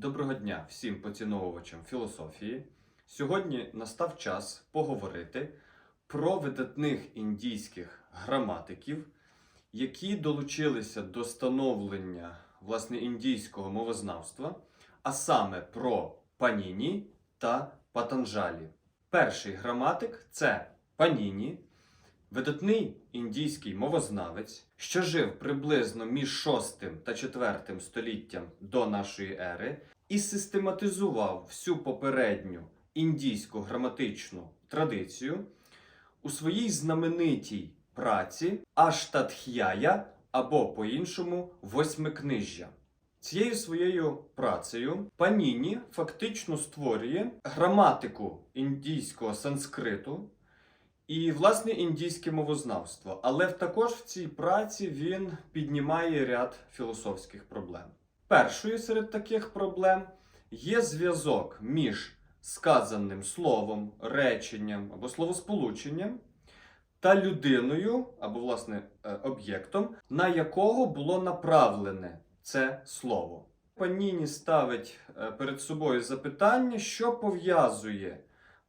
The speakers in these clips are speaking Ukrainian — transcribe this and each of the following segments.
Доброго дня всім поціновувачам філософії. Сьогодні настав час поговорити про видатних індійських граматиків, які долучилися до становлення власне індійського мовознавства, а саме про Паніні та Патанджалі. Перший граматик це Паніні, видатний індійський мовознавець, що жив приблизно між 6 та 4 століттям до нашої ери, і систематизував всю попередню індійську граматичну традицію у своїй знаменитій праці Аштатх'яя або по-іншому восьмикнижжя. Цією своєю працею Паніні фактично створює граматику індійського санскриту і власне індійське мовознавство. Але також в цій праці він піднімає ряд філософських проблем. Першою серед таких проблем є зв'язок між сказаним словом, реченням або словосполученням та людиною або власне е, об'єктом, на якого було направлене це слово. Паніні ставить е, перед собою запитання, що пов'язує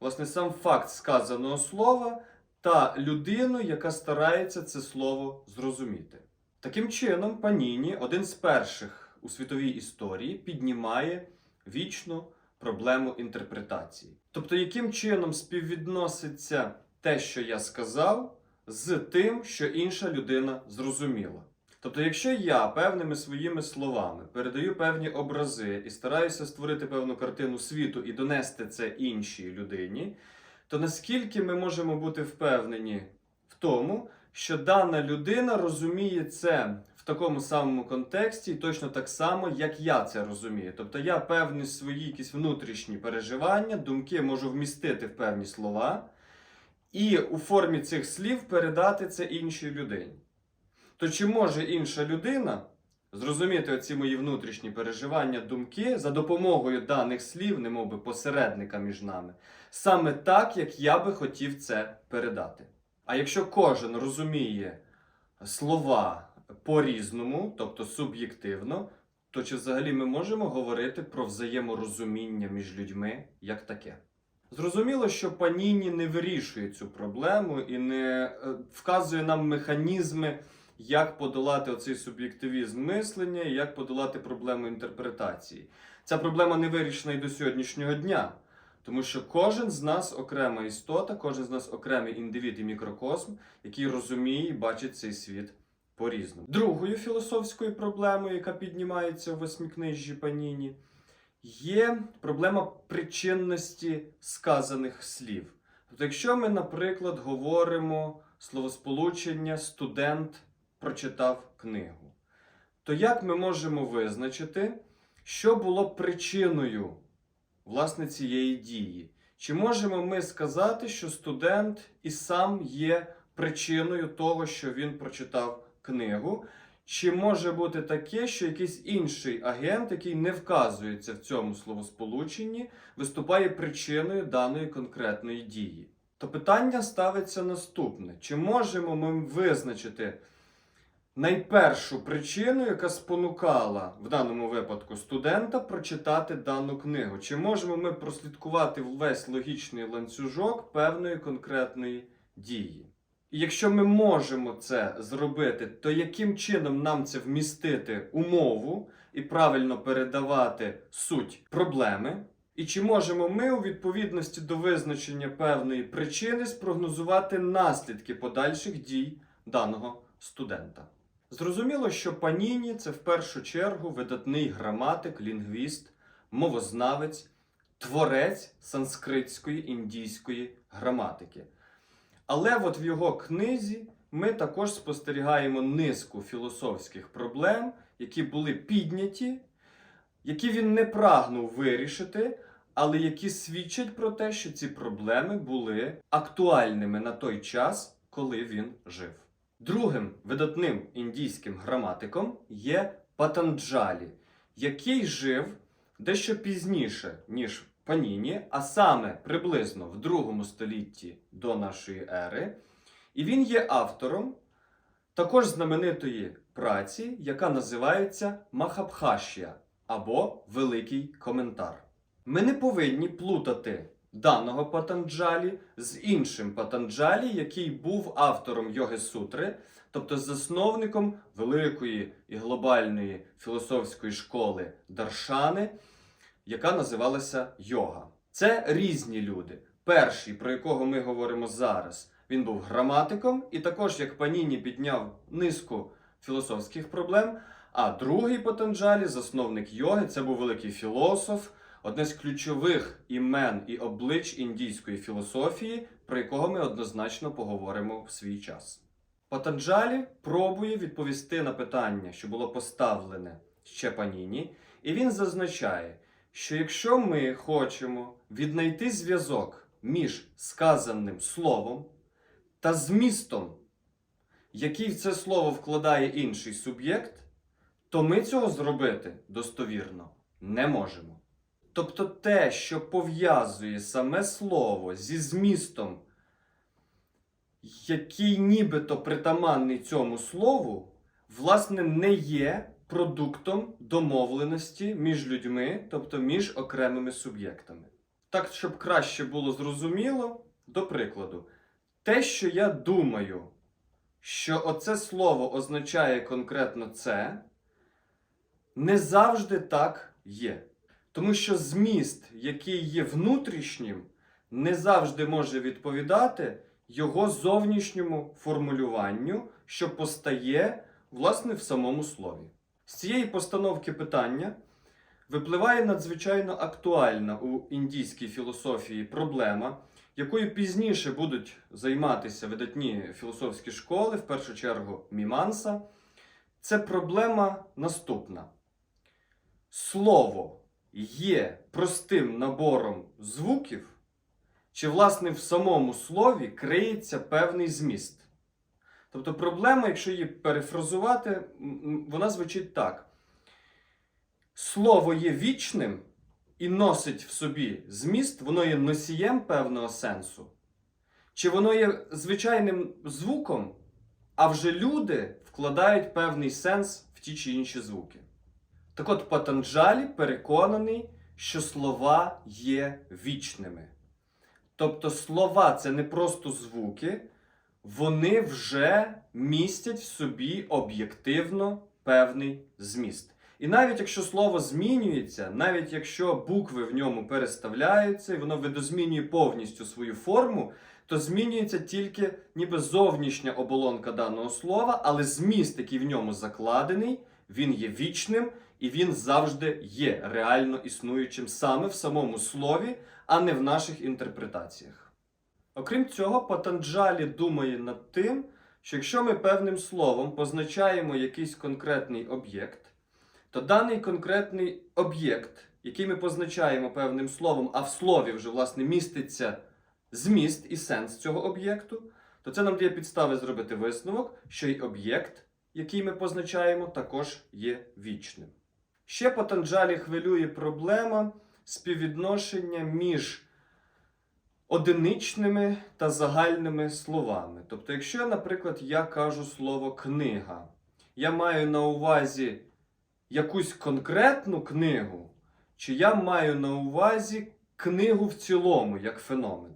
власне сам факт сказаного слова та людину, яка старається це слово зрозуміти. Таким чином, Паніні, один з перших у світовій історії, піднімає вічну проблему інтерпретації. Тобто, яким чином співвідноситься те, що я сказав, з тим, що інша людина зрозуміла. Тобто, якщо я певними своїми словами передаю певні образи і стараюся створити певну картину світу і донести це іншій людині, то наскільки ми можемо бути впевнені в тому, що дана людина розуміє це в такому самому контексті, і точно так само, як я це розумію. Тобто я певні свої якісь внутрішні переживання, думки можу вмістити в певні слова, і у формі цих слів передати це іншій людині. То чи може інша людина зрозуміти оці мої внутрішні переживання, думки за допомогою даних слів, немов би посередника між нами, саме так, як я би хотів це передати? А якщо кожен розуміє слова по-різному, тобто суб'єктивно, то чи взагалі ми можемо говорити про взаєморозуміння між людьми як таке? Зрозуміло, що Паніні не вирішує цю проблему і не е, вказує нам механізми, як подолати оцей суб'єктивізм мислення як подолати проблему інтерпретації. Ця проблема не вирішена і до сьогоднішнього дня. Тому що кожен з нас окрема істота, кожен з нас окремий індивід і мікрокосм, який розуміє і бачить цей світ по-різному. Другою філософською проблемою, яка піднімається у восьмикнижжі Паніні, є проблема причинності сказаних слів. Тобто, якщо ми, наприклад, говоримо словосполучення студент прочитав книгу, то як ми можемо визначити, що було причиною власне цієї дії? Чи можемо ми сказати, що студент і сам є причиною того, що він прочитав книгу? Чи може бути таке, що якийсь інший агент, який не вказується в цьому словосполученні, виступає причиною даної конкретної дії? То питання ставиться наступне: чи можемо ми визначити найпершу причину, яка спонукала в даному випадку студента прочитати дану книгу? Чи можемо ми прослідкувати весь логічний ланцюжок певної конкретної дії? І якщо ми можемо це зробити, то яким чином нам це вмістити у мову і правильно передавати суть проблеми? І чи можемо ми у відповідності до визначення певної причини спрогнозувати наслідки подальших дій даного студента? Зрозуміло, що Паніні це в першу чергу видатний граматик, лінгвіст, мовознавець, творець санскритської індійської граматики. Але от в його книзі ми також спостерігаємо низку філософських проблем, які були підняті, які він не прагнув вирішити, але які свідчать про те, що ці проблеми були актуальними на той час, коли він жив. Другим видатним індійським граматиком є Патанджалі, який жив дещо пізніше, ніж Паніні, а саме приблизно в другому столітті до нашої ери. І він є автором також знаменитої праці, яка називається Махабхашія або великий коментар. Ми не повинні плутати даного Патанджалі з іншим Патанджалі, який був автором Йоги Сутри, тобто засновником великої і глобальної філософської школи Даршани, яка називалася Йога. Це різні люди. Перший, про якого ми говоримо зараз, він був граматиком, і також, як Паніні, підняв низку філософських проблем. А другий Патанджалі, засновник йоги, це був великий філософ, одне з ключових імен і облич індійської філософії, про якого ми однозначно поговоримо в свій час. Патанджалі пробує відповісти на питання, що було поставлене ще Паніні, і він зазначає, що якщо ми хочемо віднайти зв'язок між сказаним словом та змістом, який в це слово вкладає інший суб'єкт, то ми цього зробити достовірно не можемо. Тобто те, що пов'язує саме слово зі змістом, який нібито притаманний цьому слову, власне, не є продуктом домовленості між людьми, тобто між окремими суб'єктами. Так, щоб краще було зрозуміло, до прикладу, те, що я думаю, що оце слово означає конкретно це, не завжди так є. Тому що зміст, який є внутрішнім, не завжди може відповідати його зовнішньому формулюванню, що постає власне в самому слові. З цієї постановки питання випливає надзвичайно актуальна у індійській філософії проблема, якою пізніше будуть займатися видатні філософські школи, в першу чергу Міманса. Це проблема наступна. Слово є простим набором звуків, чи, власне, в самому слові криється певний зміст. Тобто проблема, якщо її перефразувати, вона звучить так: слово є вічним і носить в собі зміст, воно є носієм певного сенсу, чи воно є звичайним звуком, а вже люди вкладають певний сенс в ті чи інші звуки. Так от Патанджалі переконаний, що слова є вічними. Тобто слова це не просто звуки, вони вже містять в собі об'єктивно певний зміст. І навіть якщо слово змінюється, навіть якщо букви в ньому переставляються, і воно видозмінює повністю свою форму, то змінюється тільки ніби зовнішня оболонка даного слова, але зміст, який в ньому закладений, він є вічним і він завжди є реально існуючим саме в самому слові, а не в наших інтерпретаціях. Окрім цього, Патанджалі думає над тим, що якщо ми певним словом позначаємо якийсь конкретний об'єкт, то даний конкретний об'єкт, який ми позначаємо певним словом, а в слові вже власне міститься зміст і сенс цього об'єкту, то це нам дає підстави зробити висновок, що й об'єкт, який ми позначаємо, також є вічним. Ще Патанджалі хвилює проблема співвідношення між одиничними та загальними словами. Тобто, якщо, наприклад, я кажу слово книга, я маю на увазі якусь конкретну книгу, чи я маю на увазі книгу в цілому як феномен.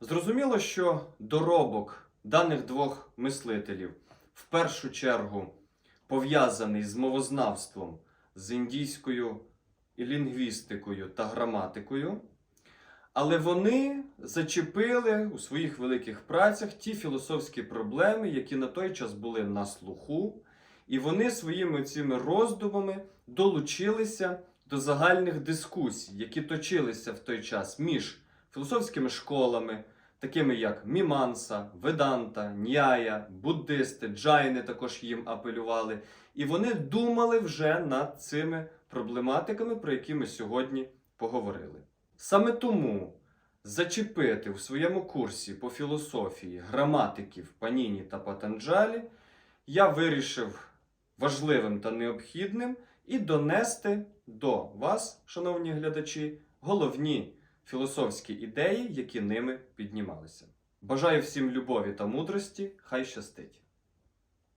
Зрозуміло, що доробок даних двох мислителів в першу чергу пов'язаний з мовознавством, з індійською і лінгвістикою та граматикою. Але вони зачепили у своїх великих працях ті філософські проблеми, які на той час були на слуху, і вони своїми цими роздумами долучилися до загальних дискусій, які точилися в той час між філософськими школами, такими як Міманса, Веданта, Ньяя, буддисти, джайни також їм апелювали. І вони думали вже над цими проблематиками, про які ми сьогодні поговорили. Саме тому зачепити в своєму курсі по філософії граматиків Паніні та Патанджалі я вирішив важливим та необхідним і донести до вас, шановні глядачі, головні філософські ідеї, які ними піднімалися. Бажаю всім любові та мудрості, хай щастить!